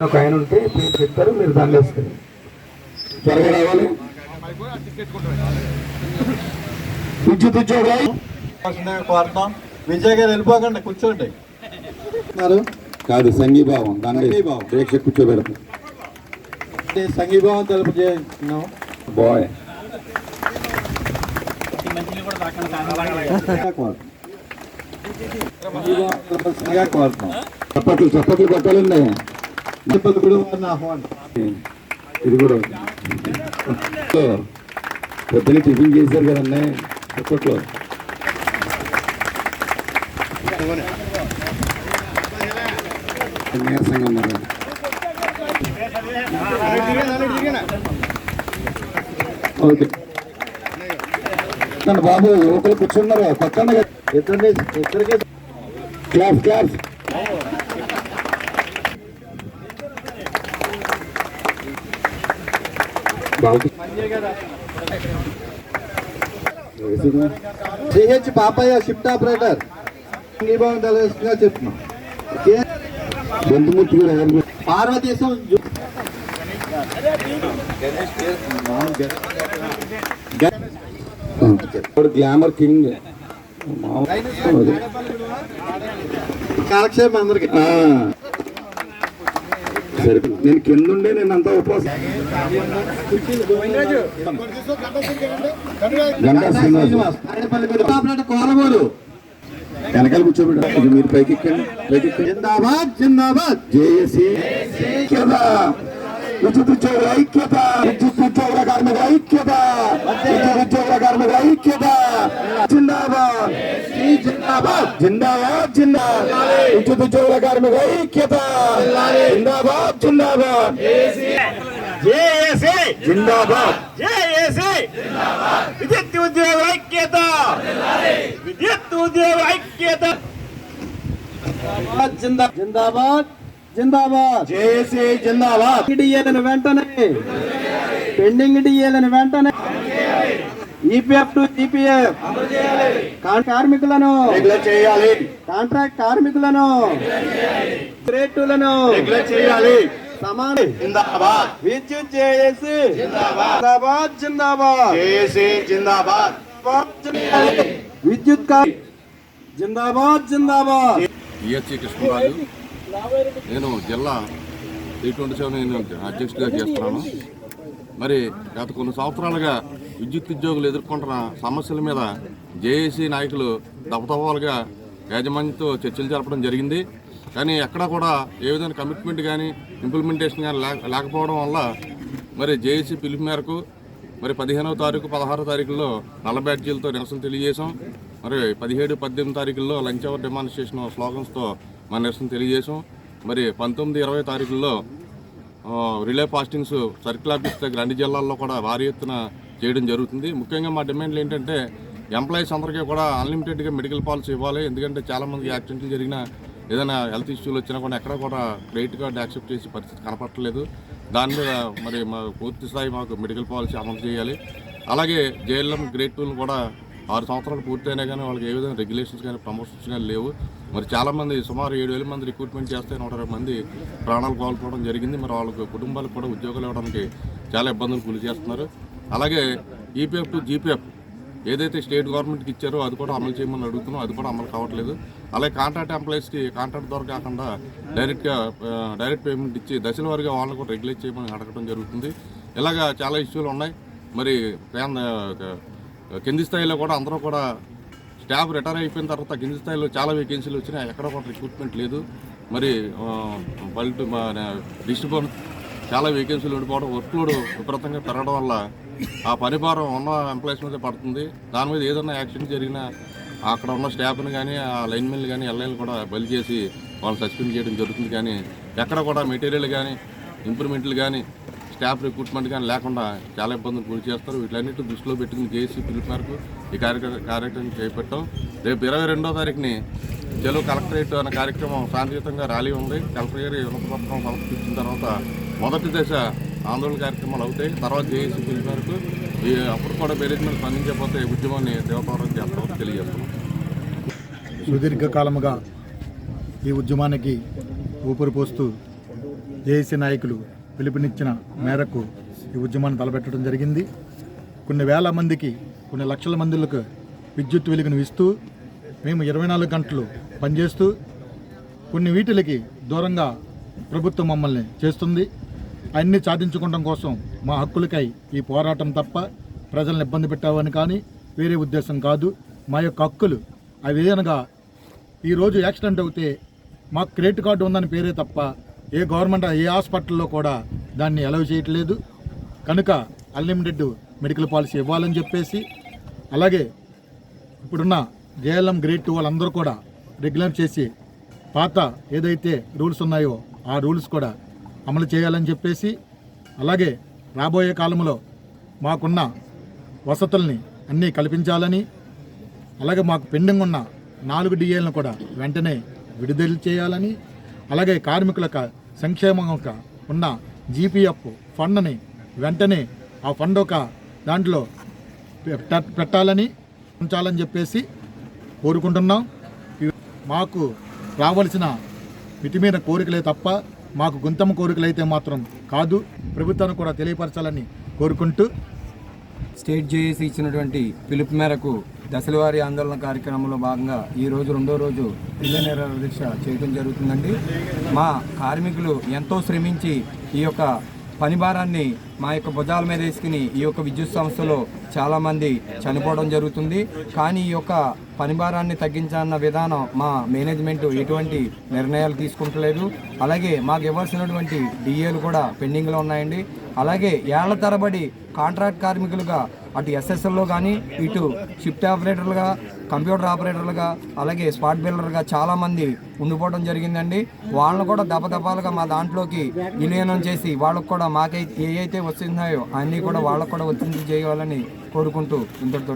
ఒక ఆయన ఉంటే పేరు చెప్తారు మీరు దాన్ని వేసుకుని త్వరగా రావాలి. కోరుతాం విజయ్ గారు వెళ్ళిపోకండి కూర్చోండి. కాదు సంఘీభావం దాన్ని దీక్ష కూర్చోబెడతాం సంఘీభావం తెలుపు బాయ్. కోరుతాం చప్పట్లు చప్పట్లు కొట్టాలండి ఇది కూడా సో, పొద్దున్న టిఫిన్ చేశారు నీరసంగా ఉన్నారు ఓకే. నన్ను బాబు యువకులు కూర్చున్నారు పక్కన ఇద్దరిని ఇద్దరికి class class. CH Papaiah shift operator సంఘీభావం తెలియజేస్తున్నా చెప్తున్నాం పార్వతీశం గ్లామర్ కింగ్ కాలక్షేపం అందరికి. సరే నేను కింద ఉండే నేను అంతా ఉపవాసం గంటా శ్రీనివాస్. వెనకాల కూర్చోబెట్ట. ఇది మీరు పైకి ఎక్కండి పైకి జిందాబాద్ జిందాబాద్. జేఏసీ. ఐక్యత విద్యుత్ ఉద్యోగుల ఐక్యత విద్యుత్ ఉద్యోగుల కార్మికుల ఐక్యత విద్యుత్ ఉద్యోగుల కార్మికుల ఐక్యత జిందాబాద్ జిందాబాద్ జిందాబాద్ జిందాబాద్ విద్యుత్ ఉద్యోగుల కార్మికుల ఐక్యత జిందాబాద్ జిందాబాద్ జేఏసీ జిందాబాద్ జేఏసీ విద్యుత్ ఉద్యోగ ఐక్యత విద్యుత్ ఉద్యోగ ఐక్యత జిందా- జిందాబాద్. జిందాబాద్ జేఏసీ జిందాబాద్. డిఏలను వెంటనే. పెండింగ్ డిఏలను వెంటనే. EPF to EPF. కార్మికులను. చేయాలి. కాంట్రాక్ట్ కార్మికులను. రేటులను రెగ్యులర్ చేయాలి. సమాన. జిందాబాద్. విద్యుత్ చేసి జిందాబాద్. జిందాబాద్ జేఏసీ జిందాబాద్. జిందాబాద్. విద్యుత్ జిందాబాద్ జిందాబాద్. ఈఎస్సీ కృష్ణరాజు. నేను జిల్లా టీ ట్వంటీ సెవెన్ నేను అధ్యక్షుడిగా చేస్తున్నాను. మరి గత కొన్ని సంవత్సరాలుగా విద్యుత్ ఉద్యోగులు ఎదుర్కొంటున్న సమస్యల మీద జేఏసీ నాయకులు దపదపాలుగా యాజమాన్యంతో చర్చలు జరపడం జరిగింది. కానీ ఎక్కడా కూడా ఏ విధమైన కమిట్మెంట్ కానీ ఇంప్లిమెంటేషన్ కానీ లేకపోవడం వల్ల మరి జేఏసీ పిలుపు మేరకు మరి పదిహేనవ తారీఖు పదహారో తారీఖుల్లో నల్ల బ్యాడ్జీలతో నిరసన తెలియజేశాం. మరి పదిహేడు పద్దెనిమిది తారీఖుల్లో లంచ్ అవర్ డెమాన్స్ట్రేషన్ స్లోగన్స్తో మన నిరసన తెలియజేశాం. మరి పంతొమ్మిది ఇరవై తారీఖుల్లో రిలే ఫాస్టింగ్స్ సర్కిల్ ఆఫీస్ దగ్గర అన్ని జిల్లాల్లో కూడా భారీ ఎత్తున చేయడం జరుగుతుంది. ముఖ్యంగా మా డిమాండ్లు ఏంటంటే ఎంప్లాయీస్ అందరికీ కూడా అన్లిమిటెడ్గా మెడికల్ పాలసీ ఇవ్వాలి. ఎందుకంటే చాలామంది యాక్సిడెంట్లు జరిగినా ఏదైనా హెల్త్ ఇష్యూలు వచ్చినా కూడా ఎక్కడ కూడా క్రెడిట్ కార్డు యాక్సెప్ట్ చేసే పరిస్థితి కనపడట్లేదు. దాని మీద మరి మా పూర్తి స్థాయి మాకు మెడికల్ పాలసీ అమలు చేయాలి. అలాగే జేఎల్ఎం గ్రేడ్ టూలు కూడా ఆరు సంవత్సరాలు పూర్తయినా కానీ వాళ్ళకి ఏ విధంగా రెగ్యులేషన్స్ కానీ ప్రమోషన్స్ కానీ లేవు. మరి చాలామంది సుమారు ఏడు వేల మంది రిక్రూట్మెంట్ చేస్తే నూట ఇరవై మంది ప్రాణాలు కోల్పోవడం జరిగింది. మరి వాళ్ళకి కుటుంబాలకు కూడా ఉద్యోగాలు ఇవ్వడానికి చాలా ఇబ్బందులు గురి చేస్తున్నారు. అలాగే ఈపీఎఫ్ టు జీపీఎఫ్ ఏదైతే స్టేట్ గవర్నమెంట్కి ఇచ్చారో అది కూడా అమలు చేయమని అడుగుతున్నాం. అది కూడా అమలు కావట్లేదు. అలాగే కాంట్రాక్ట్ ఎంప్లాయీస్కి కాంట్రాక్ట్ ద్వారా కాకుండా డైరెక్ట్గా డైరెక్ట్ పేమెంట్ ఇచ్చి దశల వారిగా వాళ్ళని కూడా రెగ్యులేట్ చేయమని అడగడం జరుగుతుంది. ఇలాగా చాలా ఇష్యూలు ఉన్నాయి. మరి కేంద్ర కింది స్థాయిలో కూడా అందరూ కూడా స్టాఫ్ రిటైర్ అయిపోయిన తర్వాత కింది స్థాయిలో చాలా వేకెన్సీలు వచ్చినాయి. ఎక్కడ కూడా రిక్రూట్మెంట్ లేదు. మరి బల్ట్ డిస్ట్రిబ్యూషన్ చాలా వేకెన్సీలు ఉండిపోవడం వర్క్ లోడ్ విపరీతంగా పెరగడం వల్ల ఆ పనిభారం ఉన్న ఎంప్లాయీస్ మీద పడుతుంది. దాని మీద ఏదైనా యాక్సిడెంట్ జరిగినా అక్కడ ఉన్న స్టాఫ్ని కానీ ఆ లైన్మెన్లు కానీ ఎల్ఐలు కూడా బలి చేసి వాళ్ళని సస్పెండ్ చేయడం జరుగుతుంది. కానీ ఎక్కడ కూడా మెటీరియల్ కానీ ఇంప్రూవ్మెంట్లు కానీ స్టాఫ్ రిక్రూట్మెంట్ కానీ లేకుండా చాలా ఇబ్బందులు గురి చేస్తారు. వీటన్నిటి దృష్టిలో పెట్టుకుని జేసీ పిలుపు మేరకు ఈ కార్యక్రమం కార్యక్రమం చేపట్టాం. రేపు ఇరవై రెండో తారీఖుని జలో కలెక్టరేట్ అనే కార్యక్రమం శాంతియుతంగా ర్యాలీ ఉంది. కలెక్టర్ గారి వినపత్రం సమర్పించిన తర్వాత మొదటి దశ ఆందోళన కార్యక్రమాలు అవుతాయి. తర్వాత జేఏసీ పిలుపు మేరకు ఈ అప్పుడు కూడా మేనేజ్మెంట్ స్పందించకపోతే ఉద్యమాన్ని దేవతారం చేస్తామని తెలియజేస్తున్నాం. సుదీర్ఘకాలముగా ఈ ఉద్యమానికి ఊపిరి పోస్తూ జేఏసీ నాయకులు పిలుపునిచ్చిన మేరకు ఈ ఉద్యమాన్ని తలపెట్టడం జరిగింది. కొన్ని వేల మందికి కొన్ని లక్షల మందిలకు విద్యుత్ వెలుగును ఇస్తూ మేము ఇరవై నాలుగు గంటలు పనిచేస్తూ కొన్ని వీటిలకి దూరంగా ప్రభుత్వం మమ్మల్ని చేస్తుంది. అన్నీ సాధించుకోవడం కోసం మా హక్కులకై ఈ పోరాటం తప్ప ప్రజలను ఇబ్బంది పెట్టామని కానీ వేరే ఉద్దేశం కాదు. మా యొక్క హక్కులు అవి అనగా ఈరోజు యాక్సిడెంట్ అవుతే మాకు క్రెడిట్ కార్డు ఉందని పేరే తప్ప ఏ గవర్నమెంట్ ఏ హాస్పిటల్లో కూడా దాన్ని అలౌ చేయట్లేదు. కనుక అన్లిమిటెడ్ మెడికల్ పాలసీ ఇవ్వాలని చెప్పేసి అలాగే ఇప్పుడున్న జేఎల్ఎం గ్రేడ్ టూ వాళ్ళందరూ కూడా రెగ్యులర్ చేసి పాత ఏదైతే రూల్స్ ఉన్నాయో ఆ రూల్స్ కూడా అమలు చేయాలని చెప్పేసి అలాగే రాబోయే కాలంలో మాకున్న వసతుల్ని అన్నీ కల్పించాలని అలాగే మాకు పెండింగ్ ఉన్న నాలుగు డిఏలను కూడా వెంటనే విడుదల చేయాలని అలాగే కార్మికులకు సంక్షేమంగా ఉన్న జీపీఎఫ్ ఫండ్ని వెంటనే ఆ ఫండ్ ఒక దాంట్లో పెట్టాలని ఉంచాలని చెప్పేసి కోరుకుంటున్నాం. మాకు రావాల్సిన మితిమీరిన కోరికలే తప్ప మాకు గుంతమ కోరికలైతే మాత్రం కాదు. ప్రభుత్వాన్ని కూడా తెలియపరచాలని కోరుకుంటూ స్టేట్ జేఏసీ ఇచ్చినటువంటి పిలుపు మేరకు దశలవారీ ఆందోళన కార్యక్రమంలో భాగంగా ఈరోజు రెండో రోజు ఇళ్ళ దీక్ష చేయడం జరుగుతుందండి. మా కార్మికులు ఎంతో శ్రమించి ఈ యొక్క పని భారాన్ని మా యొక్క భుజాల మీద వేసుకుని ఈ యొక్క విద్యుత్ సంస్థలో చాలామంది చనిపోవడం జరుగుతుంది. కానీ ఈ యొక్క పనిభారాన్ని తగ్గించాలన్న విధానం మా మేనేజ్మెంట్ ఎటువంటి నిర్ణయాలు తీసుకుంటలేదు. అలాగే మాకు ఇవ్వాల్సినటువంటి డిఏలు కూడా పెండింగ్లో ఉన్నాయండి. అలాగే ఏళ్ళ తరబడి కాంట్రాక్ట్ కార్మికులుగా అటు ఎస్ఎస్ఎల్లో కానీ ఇటు షిఫ్ట్ ఆపరేటర్లుగా కంప్యూటర్ ఆపరేటర్లుగా అలాగే స్పాట్ బిల్డర్గా చాలామంది ఉండిపోవడం జరిగిందండి. వాళ్ళని కూడా దపదపాలుగా మా దాంట్లోకి విలీనం చేసి వాళ్ళకు కూడా మాకై ఏవైతే వస్తున్నాయో అన్నీ కూడా వాళ్ళకు కూడా వర్తించి చేయాలని కోరుకుంటూ ఇంతటితో